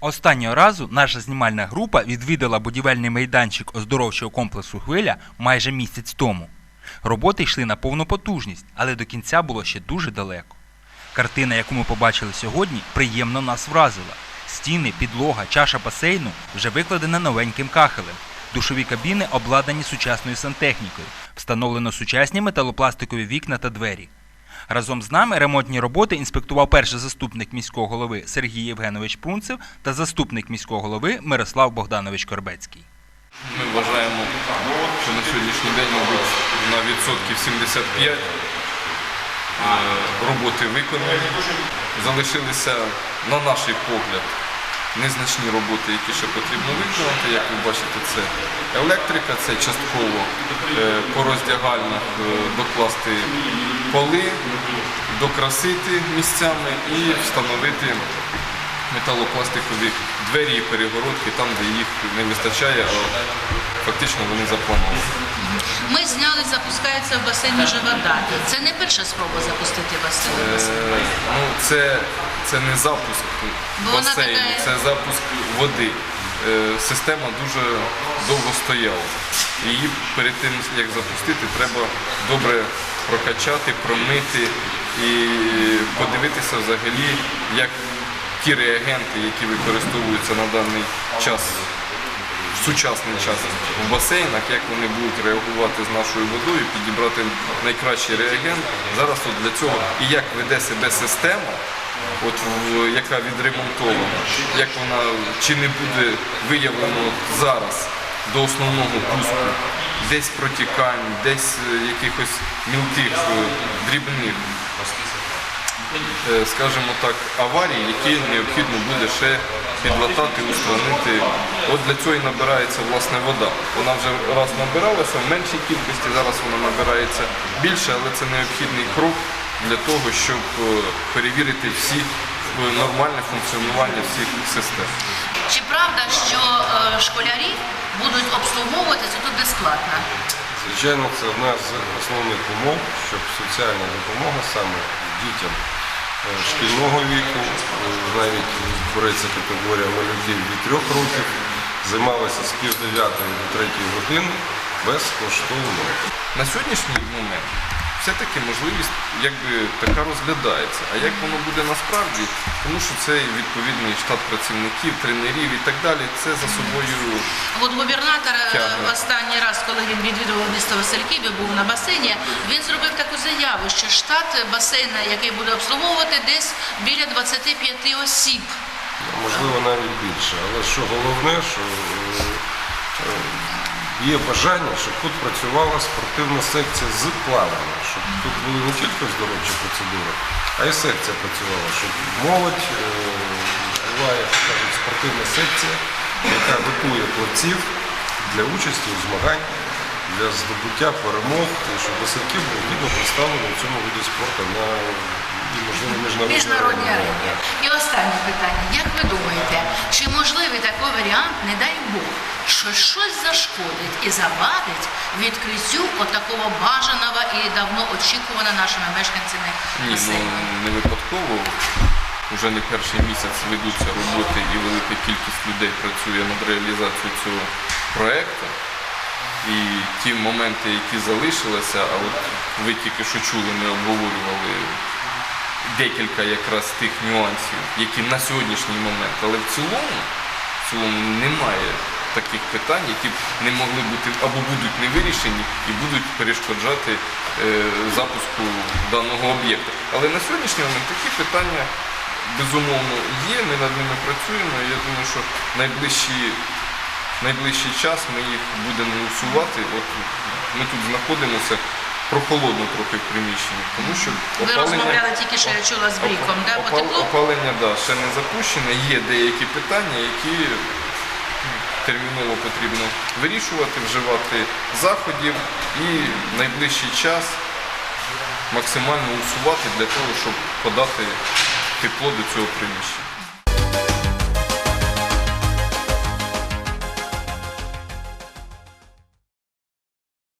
Останнього разу наша знімальна група відвідала будівельний майданчик оздоровчого комплексу Хвиля майже місяць тому. Роботи йшли на повну потужність, але до кінця було ще дуже далеко. Картина, яку ми побачили сьогодні, приємно нас вразила. Стіни, підлога, чаша басейну вже викладена новеньким кахелем. Душові кабіни обладнані сучасною сантехнікою, встановлено сучасні металопластикові вікна та двері. Разом з нами ремонтні роботи інспектував перший заступник міського голови Сергій Євгенович Пунцев та заступник міського голови Мирослав Богданович Корбецький. Ми вважаємо, що на сьогоднішній день, мабуть, на відсотків 75 е, роботи виконані. Залишилися, на наш погляд, незначні роботи, які ще потрібно виконати. Як ви бачите, це електрика, це частково е, по роздягальнях е, докласти поли, докрасити місцями і встановити металопластикові двері і перегородки там, де їх не вистачає, фактично вони заплановані. Ми зняли, запускається в басейні вже вода. Це не перша спроба запустити басейн. Е, ну, це, це не запуск Бо вона басейну, така- це запуск води. Е, Система дуже довго стояла. Її перед тим, як запустити, треба добре прокачати, промити і подивитися взагалі, як ті реагенти, які використовуються на даний час в сучасний час в басейнах, як вони будуть реагувати з нашою водою, підібрати найкращий реагент. Зараз от для цього і як веде себе система, от яка відремонтована, як вона чи не буде виявлено зараз до основного пуску, десь протікань, десь е, якихось мілких е, дрібних скажімо так, аварій, які необхідно буде ще підлатати, устранити. От для цього і набирається власне вода. Вона вже раз набиралася в меншій кількості, зараз вона набирається більше, але це необхідний крок для того, щоб е, перевірити всі е, нормальне функціонування всіх систем. Чи правда, що е, школярі будуть обслуговуватися тут безплатно? Звичайно, це одна з основних умов, щоб соціальна допомога саме дітям е, шкільного віку, е, навіть береться категорія малюків від трьох років, займалася з пів дев'ятої до третьої години безкоштовно. На сьогоднішній момент все-таки можливість якби така розглядається. А як воно буде насправді, тому що це відповідний штат працівників, тренерів і так далі, це за собою От губернатор е, Тягне. останній раз, коли він відвідував місто Васильків і був на басейні, він зробив таку заяву, що штат басейна, який буде обслуговувати, десь біля 25 осіб. Можливо, навіть більше. Але що головне, що е, є бажання, щоб тут працювала спортивна секція з плавання, щоб тут були не тільки оздоровчі процедури, а й секція працювала, щоб молодь е, була, як кажуть, спортивна секція, яка готує плавців для участі у змагань, для здобуття перемог, і щоб Васильків був гідно представлений у цьому виді спорту на і, можливо, міжнародній арені. І останнє питання. Як ви думаєте, чи можливий такий варіант, не дай Бог, що щось зашкодить і завадить відкриттю отакого бажаного і давно очікуваного нашими мешканцями ні, ну не випадково. Уже не перший місяць ведуться роботи і велика кількість людей працює над реалізацією цього проєкту. І ті моменти, які залишилися, а от ви тільки що чули, ми обговорювали декілька якраз тих нюансів, які на сьогоднішній момент, але в цілому, в цілому немає таких питань, які б не могли бути або будуть не вирішені і будуть перешкоджати е, запуску даного об'єкта. Але на сьогоднішній момент такі питання безумовно є, ми над ними працюємо. і Я думаю, що найближчі найближчий час ми їх будемо усувати. От ми тут знаходимося прохолодно трохи в приміщенні, тому що Ви розмовляли тільки що я чула з Бріком, да? по Опал-? Опалення да, ще не запущене. Є деякі питання, які терміново потрібно вирішувати, вживати заходів і в найближчий час максимально усувати для того, щоб подати тепло до цього приміщення.